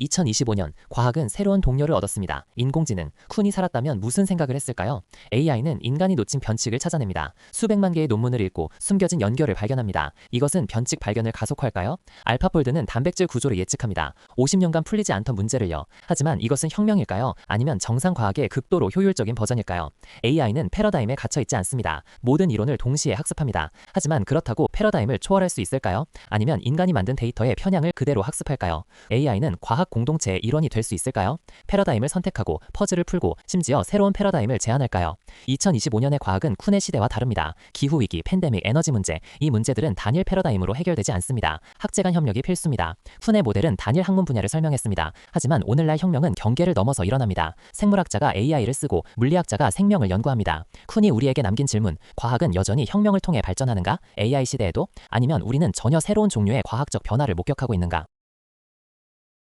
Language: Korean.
2025년 과학은 새로운 동료를 얻었습니다. 인공지능. 쿤이 살았다면 무슨 생각을 했을까요? AI는 인간이 놓친 변칙을 찾아냅니다. 수백만 개의 논문을 읽고 숨겨진 연결을 발견합니다. 이것은 변칙 발견을 가속화할까요? 알파폴드는 단백질 구조를 예측합니다. 50년간 풀리지 않던 문제를요. 하지만 이것은 혁명일까요? 아니면 정상 과학의 극도로 효율적인 버전일까요? AI는 패러다임에 갇혀 있지 않습니다. 모든 이론을 동시에 학습합니다. 하지만 그렇다고 패러다임을 초월할 수 있을까요? 아니면 인간이 만든 데이터의 편향을 그대로 학습할까요? AI는 과학 공동체의 일원이 될 수 있을까요? 패러다임을 선택하고 퍼즐을 풀고 심지어 새로운 패러다임을 제안할까요? 2025년의 과학은 쿤의 시대와 다릅니다. 기후 위기, 팬데믹, 에너지 문제, 이 문제들은 단일 패러다임으로 해결되지 않습니다. 학제 간 협력이 필수입니다. 쿤의 모델은 단일 학문 분야를 설명했습니다. 하지만 오늘날 혁명은 경계를 넘어서 일어납니다. 생물학자가 AI를 쓰고 물리학자가 생명을 연구합니다. 쿤이 우리에게 남긴 질문, 과학은 여전히 혁명을 통해 발전하는가? AI 시대에도? 아니면 우리는 전혀 새로운 종류의 과학적 변화를 목격하고 있는가?